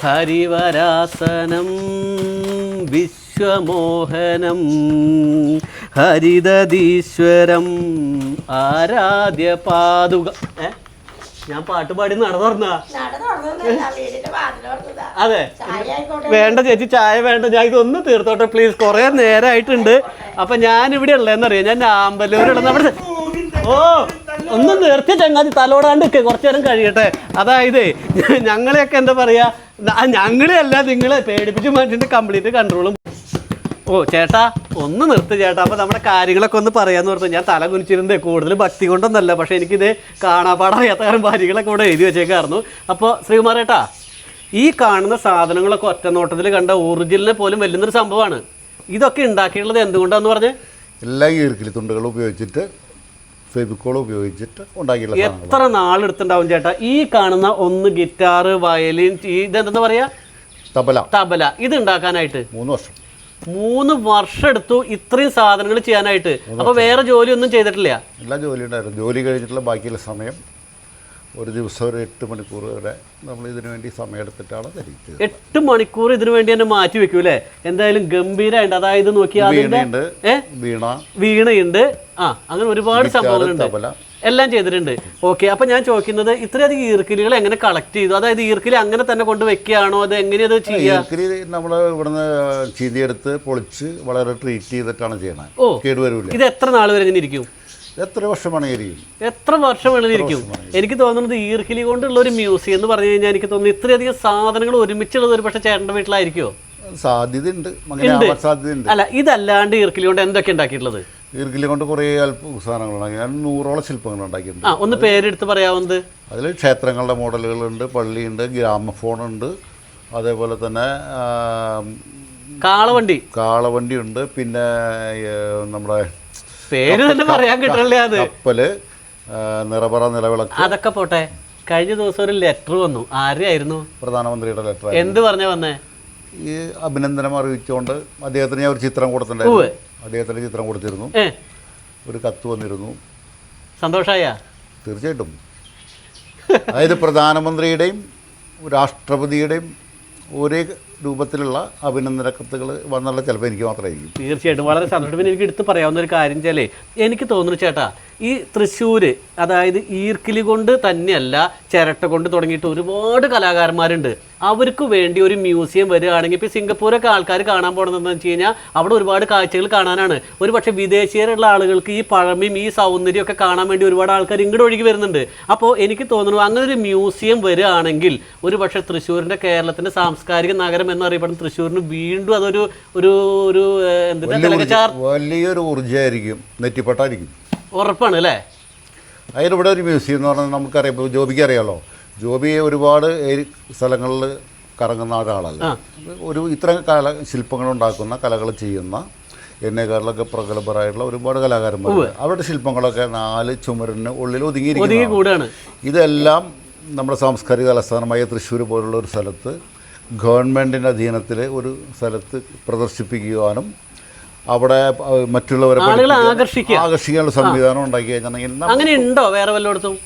ഹരിവരാസനം വിശ്വമോഹനം ഹരിതീശ്വരം ആരാധ്യ പാതുക? ഞാൻ പാട്ട് പാടി നടന്നോർന്നാ നട തുറന്നതല്ല, വീടിന്റെ വാതിൽ തുറന്നതാ. അതെ. വേണ്ട ചേച്ചി ചായ വേണ്ട ഞാൻ ഇതൊന്ന് തീർത്തോട്ടെ പ്ലീസ് കുറെ നേരമായിട്ടുണ്ട് അപ്പൊ ഞാൻ ഇവിടെ ഉള്ളതെന്നറിയാം ഞാൻ ആമ്പല്ലൂരുള്ള നമ്മുടെ ഓ ഒന്ന് നിർത്തി ചങ്ങാതി തലോടാണ്ട് കുറച്ചു നേരം കഴിയട്ടെ. അതായത് ഞങ്ങളെയൊക്കെ എന്താ പറയാ ഞങ്ങളെയല്ല നിങ്ങളെ പേടിപ്പിച്ച് മനുഷ്യന്റെ കംപ്ലീറ്റ് കൺട്രോളും ഓ ചേട്ടാ ഒന്ന് നിർത്ത് ചേട്ടാ. അപ്പോൾ നമ്മുടെ കാര്യങ്ങളൊക്കെ ഒന്ന് പറയാന്ന് പറഞ്ഞു ഞാൻ തല കുനിച്ചിരുന്നത് കൂടുതൽ ഭക്തി കൊണ്ടൊന്നല്ല. പക്ഷേ എനിക്കിത് കാണാപ്പാടറിയാത്ത കാരണം ഭാര്യകളൊക്കെ ഇവിടെ എഴുതി വെച്ചേക്കായിരുന്നു. അപ്പോൾ ശ്രീകുമാർ ചേട്ടാ ഈ കാണുന്ന സാധനങ്ങളൊക്കെ ഒറ്റ നോട്ടത്തിൽ കണ്ട ഒറിജിനലിനെ പോലും വലിയൊരു സംഭവമാണ്. ഇതൊക്കെ ഉണ്ടാക്കിയിട്ടുള്ളത് എന്തുകൊണ്ടാന്ന് പറഞ്ഞ്? എല്ലാ ഈർക്കിലി തുണ്ടുകൾ ഉപയോഗിച്ചിട്ട് ഫെബിക്കോൾ ഉപയോഗിച്ചിട്ട് ഉണ്ടാക്കിയിട്ടുള്ള എത്ര നാളെടുത്തുണ്ടാവും ചേട്ടാ? ഈ കാണുന്ന ഒന്ന് ഗിറ്റാർ വയലിൻ ഇതെന്താ പറയാ? തബല. തബല. ഇത് ഉണ്ടാക്കാനായിട്ട്? മൂന്ന് വർഷം. മൂന്ന് വർഷം എടുത്തു ഇത്രയും സാധനങ്ങൾ ചെയ്യാനായിട്ട്. അപ്പൊ വേറെ ജോലിയൊന്നും ചെയ്തിട്ടില്ല? എല്ലാ ജോലി ഉണ്ടായിരുന്നു ജോലി കഴിഞ്ഞിട്ടുള്ള ബാക്കിയുള്ള സമയം ഒരു ദിവസം ഒരു എട്ട് മണിക്കൂർ വരെ നമ്മൾ ഇതിനു വേണ്ടി സമയമെടുത്തിട്ടാണ് ധരിച്ചത്. എട്ട് മണിക്കൂർ ഇതിനു വേണ്ടി തന്നെ മാറ്റി വെക്കൂ അല്ലേ? എന്തായാലും ഗംഭീരമായിട്ട് അതായത് നോക്കിയാൽ വീണയുണ്ട്. വീണ. വീണയുണ്ട്. ആ അങ്ങനെ ഒരുപാട് സംഭവങ്ങളുണ്ട്. എല്ലാം ചെയ്തിട്ടുണ്ട്. ഓക്കെ അപ്പൊ ഞാൻ ചോദിക്കുന്നത് ഇത്രയധികം ഈർക്കിലികൾ എങ്ങനെ കളക്ട് ചെയ്തു? അതായത് ഈർക്കിലി അങ്ങനെ തന്നെ കൊണ്ട് വെക്കുകയാണോ? അത് എങ്ങനെയത് ഈർക്കിലി നമ്മൾ ഇവിടുന്ന് ചീതിയെടുത്ത് പൊളിച്ച് വളരെ ട്രീറ്റ് ചെയ്തിട്ടാണ് ചെയ്യണത് ഓ. കേടുവരില്ല? ഇത് എത്ര നാൾ വരെ ഇങ്ങനെ ഇരിക്കും? എത്ര വർഷം എത്ര വർഷം വേണമെങ്കിലും ഇരിക്കും എനിക്ക് തോന്നുന്നത് ഈർക്കിലി കൊണ്ടുള്ള ഒരു മ്യൂസിയം എന്ന് പറഞ്ഞു കഴിഞ്ഞാൽ എനിക്ക് തോന്നുന്നു ഇത്രയധികം സാധനങ്ങൾ ഒരുമിച്ചുള്ളത് ഒരു പക്ഷേ ചേട്ടന്റെ വീട്ടിലായിരിക്കുമോ സാധ്യതയുണ്ട്. സാധ്യതയുണ്ട്. അല്ല ഇതല്ലാണ്ട് ഈർക്കിലി കൊണ്ട് എന്തൊക്കെ ഉണ്ടാക്കിയിട്ടുള്ളത്? ഈർക്കിലി കൊണ്ട് കുറേ അല്പ സാധനങ്ങൾ ഉണ്ടാക്കി ഞാൻ നൂറോളം ശില്പങ്ങൾ ഉണ്ടാക്കിയിട്ടുണ്ട്. ഒന്ന് പേരെടുത്ത് പറയാവുന്നത്. അതിൽ ക്ഷേത്രങ്ങളുടെ മോഡലുകളുണ്ട് പള്ളിയുണ്ട് ഗ്രാമഫോണുണ്ട് അതേപോലെ തന്നെ കാളവണ്ടി കാളവണ്ടി. ഉണ്ട് പിന്നെ നമ്മുടെ പേര് തന്നെ പറയാൻ കിട്ടണില്ല അത്. കപ്പൽ നിറപറ നിലവിളക്ക്. അതൊക്കെ പോട്ടെ. കഴിഞ്ഞ ദിവസം ഒരു ലെറ്റർ വന്നു. ആരെയായിരുന്നു? പ്രധാനമന്ത്രിയുടെ ലെറ്റർ എന്ത് പറഞ്ഞ വന്നേ? ഈ അഭിനന്ദനം അറിയിച്ചുകൊണ്ട് അദ്ദേഹത്തിന് ഞാൻ ഒരു ചിത്രം കൊടുത്തിട്ടുണ്ടായിരുന്നു. അദ്ദേഹത്തിന്റെ ചിത്രം കൊടുത്തിരുന്നു. ഒരു കത്ത് വന്നിരുന്നു. സന്തോഷായ? തീർച്ചയായിട്ടും. അതായത് പ്രധാനമന്ത്രിയുടെയും രാഷ്ട്രപതിയുടെയും ഒരേ രൂപത്തിലുള്ള അഭിനന്ദന കത്തുകൾ വന്നുള്ള ചിലപ്പോൾ എനിക്ക് മാത്രമായിരിക്കും തീർച്ചയായിട്ടും. വളരെ സന്തോഷം. പിന്നെ എനിക്ക് എടുത്ത് പറയാവുന്ന ഒരു കാര്യം വെച്ചാലേ എനിക്ക് തോന്നുന്നു ചേട്ടാ ഈ തൃശ്ശൂർ അതായത് ഈർക്കിലി കൊണ്ട് തന്നെയല്ല ചിരട്ട കൊണ്ട് തുടങ്ങിയിട്ട് ഒരുപാട് കലാകാരന്മാരുണ്ട്. അവർക്ക് വേണ്ടി ഒരു മ്യൂസിയം വരികയാണെങ്കിൽ ഇപ്പോൾ സിംഗപ്പൂരൊക്കെ ആൾക്കാർ കാണാൻ പോകണമെന്ന് വെച്ച് കഴിഞ്ഞാൽ അവിടെ ഒരുപാട് കാഴ്ചകൾ കാണാനാണ്. ഒരു പക്ഷേ വിദേശീയരുള്ള ആളുകൾക്ക് ഈ പഴമയും ഈ സൗന്ദര്യം ഒക്കെ കാണാൻ വേണ്ടി ഒരുപാട് ആൾക്കാർ ഇങ്ങോട്ട് ഒഴുകി വരുന്നുണ്ട്. അപ്പോൾ എനിക്ക് തോന്നുന്നു അങ്ങനെ ഒരു മ്യൂസിയം വരികയാണെങ്കിൽ ഒരു പക്ഷേ തൃശ്ശൂരിന്റെ കേരളത്തിന്റെ സാംസ്കാരിക നഗരം എന്നറിയപ്പെടുന്ന തൃശ്ശൂരിന് വീണ്ടും അതൊരു ഒരു ഒരു എന്തിനാ വലിയൊരു ഊർജമായിരിക്കും. നെറ്റിപ്പട്ടായിരിക്കും. ഉറപ്പാണ് അല്ലേ? അതിനിവിടെ ഒരു മ്യൂസിയം എന്ന് പറഞ്ഞാൽ നമുക്കറിയാം. ജോബിക്ക് അറിയാലോ? ജോബി ഒരുപാട് സ്ഥലങ്ങളിൽ കറങ്ങുന്ന ഒരാളല്ല. ഒരു ഇത്ര കല ശില്പങ്ങൾ ഉണ്ടാക്കുന്ന കലകൾ ചെയ്യുന്ന എന്നെക്കാളിലൊക്കെ പ്രഗത്ഭരായിട്ടുള്ള ഒരുപാട് കലാകാരന്മാർ അവരുടെ ശില്പങ്ങളൊക്കെ നാല് ചുമരിന് ഉള്ളിൽ ഒതുങ്ങി ഒതുങ്ങിയിരിക്കുന്നു ഇതെല്ലാം നമ്മുടെ സാംസ്കാരിക തലസ്ഥാനമായ തൃശ്ശൂർ പോലുള്ള ഒരു സ്ഥലത്ത് ഗവൺമെന്റിന്റെ അധീനത്തിൽ ഒരു സ്ഥലത്ത് പ്രദർശിപ്പിക്കുവാനും അവിടെ മറ്റുള്ളവരെ. ആകർഷിക്കാനുള്ള സംവിധാനം ഉണ്ടാക്കി കഴിഞ്ഞിട്ടുണ്ടെങ്കിൽ അങ്ങനെ ഉണ്ടോ വേറെ വല്ലയിടത്തും?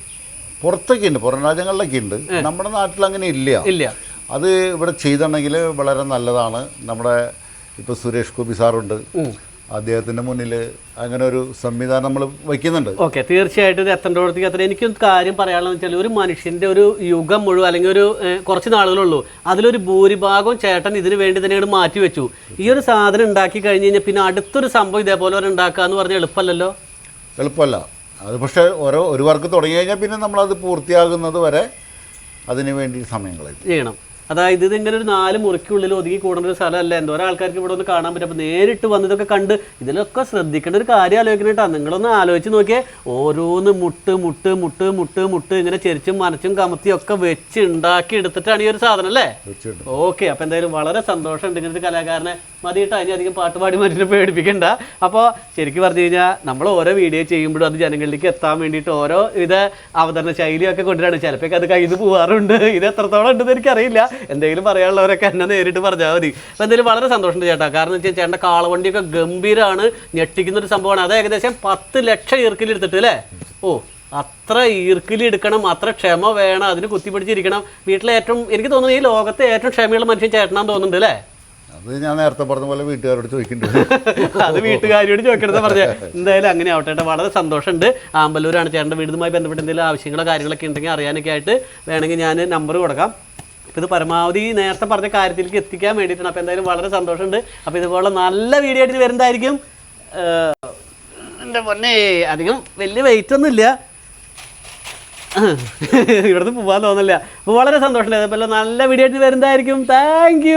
പുറത്തൊക്കെ ഉണ്ട് പുറം രാജ്യങ്ങളിലൊക്കെ ഉണ്ട്. നമ്മുടെ നാട്ടിൽ അങ്ങനെ ഇല്ല. ഇല്ല. അത് ഇവിടെ ചെയ്തിട്ടുണ്ടെങ്കിൽ വളരെ നല്ലതാണ്. നമ്മുടെ ഇപ്പോൾ സുരേഷ് ഗോപി സാറുണ്ട്. അദ്ദേഹത്തിന്റെ മുന്നിൽ അങ്ങനെ ഒരു സംവിധാനം നമ്മൾ വയ്ക്കുന്നുണ്ട്. ഓക്കെ തീർച്ചയായിട്ടും ഇത് എത്തേണ്ടടത്തേക്ക് എത്ര എനിക്കൊരു കാര്യം പറയാനുള്ളത് വെച്ചാൽ ഒരു മനുഷ്യന്റെ ഒരു യുഗം മുഴുവൻ അല്ലെങ്കിൽ ഒരു കുറച്ച് നാളുകളുള്ളൂ. അതിലൊരു ഭൂരിഭാഗവും ചേട്ടൻ ഇതിനു വേണ്ടി തന്നെ മാറ്റി വെച്ചു. ഈ ഒരു സാധനം ഉണ്ടാക്കി കഴിഞ്ഞ് കഴിഞ്ഞാൽ പിന്നെ അടുത്തൊരു സംഭവം ഇതേപോലെ ഒരു ഉണ്ടാക്കുക എന്ന് പറഞ്ഞാൽ എളുപ്പമല്ലല്ലോ? എളുപ്പമല്ല. അത് പക്ഷേ ഓരോ ഒരു വർക്ക് തുടങ്ങി കഴിഞ്ഞാൽ പിന്നെ നമ്മളത് പൂർത്തിയാകുന്നത് വരെ അതിന് വേണ്ടി സമയം കളയും. ചെയ്യണം. അതായത് ഇത് ഇങ്ങനെ ഒരു നാല് മുറിക്കുള്ളിൽ ഒതുങ്ങി കൂടുന്ന ഒരു സ്ഥലമല്ല. എന്തോരം ആൾക്കാർക്ക് ഇവിടെ ഒന്ന് കാണാൻ പറ്റും. അപ്പോൾ നേരിട്ട് വന്ന് ഇതൊക്കെ കണ്ട് ഇതിലൊക്കെ ശ്രദ്ധിക്കേണ്ട ഒരു കാര്യം ആലോചിക്കണേട്ടാ നിങ്ങളൊന്ന് ആലോചിച്ച് നോക്കിയേ. ഓരോന്ന് മുട്ട് മുട്ട് മുട്ട് മുട്ട് മുട്ട് ഇങ്ങനെ ചെരിച്ചും മനച്ചും കമത്തിയും ഒക്കെ വെച്ച് ഉണ്ടാക്കി എടുത്തിട്ടാണ് ഈ ഒരു സാധനം അല്ലേ? ഓക്കെ അപ്പം എന്തായാലും വളരെ സന്തോഷമുണ്ട് ഇങ്ങനത്തെ ഒരു കലാകാരനെ മതിയിട്ട് അതിന് അധികം പാട്ട് പാടി മനുഷ്യനെ പേടിപ്പിക്കണ്ട. അപ്പോൾ ശരിക്കും പറഞ്ഞു കഴിഞ്ഞാൽ നമ്മൾ ഓരോ വീഡിയോ ചെയ്യുമ്പോഴും അത് ജനങ്ങളിലേക്ക് എത്താൻ വേണ്ടിയിട്ട് ഓരോ ഇത് അവതരണ ശൈലിയൊക്കെ കൊണ്ടുവരാണ്. ചിലപ്പോൾ അത് കയ്യിൽ പോവാറുണ്ട്. ഇത് എത്രത്തോളം ഉണ്ടെന്ന് എനിക്കറിയില്ല. എന്തെങ്കിലും പറയാനുള്ളവരൊക്കെ എന്നെ നേരിട്ട് പറഞ്ഞാൽ മതി. അപ്പോൾ എന്തായാലും വളരെ സന്തോഷമുണ്ട് ചേട്ടാ. കാരണം വെച്ചാൽ ചേട്ടന്റെ കാളവണ്ടിയൊക്കെ ഗംഭീരമാണ് ഞെട്ടിക്കുന്ന ഒരു സംഭവമാണ്. അത് ഏകദേശം പത്ത് ലക്ഷം ഈർക്കിലെടുത്തിട്ട് അല്ലേ? ഓ അത്ര ഈർക്കിലി എടുക്കണം അത്ര ക്ഷമ വേണം അതിന് കുത്തിപ്പിടിച്ചിരിക്കണം. വീട്ടിലെ ഏറ്റവും എനിക്ക് തോന്നുന്നു ഈ ലോകത്തെ ഏറ്റവും ക്ഷമയുള്ള മനുഷ്യൻ ചേട്ടനാന്ന് തോന്നുന്നുണ്ട് അല്ലേ? അത് ഞാൻ നേരത്തെ പറഞ്ഞ പോലെ വീട്ടുകാരോട് ചോദിക്കുന്നുണ്ട്. അത് വീട്ടുകാരിയോട് ചോദിക്കണത് പറഞ്ഞേ. എന്തായാലും അങ്ങനെ ആവട്ടെ വളരെ സന്തോഷമുണ്ട്. ആമ്പല്ലൂരാണ് ചേട്ടന്റെ വീടുമായി ബന്ധപ്പെട്ട് എന്തെങ്കിലും ആവശ്യങ്ങളോ കാര്യങ്ങളൊക്കെ ഉണ്ടെങ്കിൽ അറിയാനൊക്കെ ആയിട്ട് വേണമെങ്കിൽ ഞാൻ നമ്പർ കൊടുക്കാം. ഇത് പരമാവധി നേരത്തെ പറഞ്ഞ കാര്യത്തിലേക്ക് എത്തിക്കാൻ വേണ്ടിയിട്ടാണ്. അപ്പോൾ എന്തായാലും വളരെ സന്തോഷമുണ്ട്. അപ്പോൾ ഇതുപോലെ നല്ല വീഡിയോ ആയിട്ട് വരുന്നതായിരിക്കും. എന്റെ പൊന്നെ അധികം വലിയ വെയിറ്റ് ഒന്നുമില്ല ഇവിടുന്ന് പോകാൻ തോന്നില്ല അപ്പോൾ വളരെ സന്തോഷമുണ്ട്. അതേപോലെ നല്ല വീഡിയോ ആയിട്ട് വരുന്നതായിരിക്കും. താങ്ക്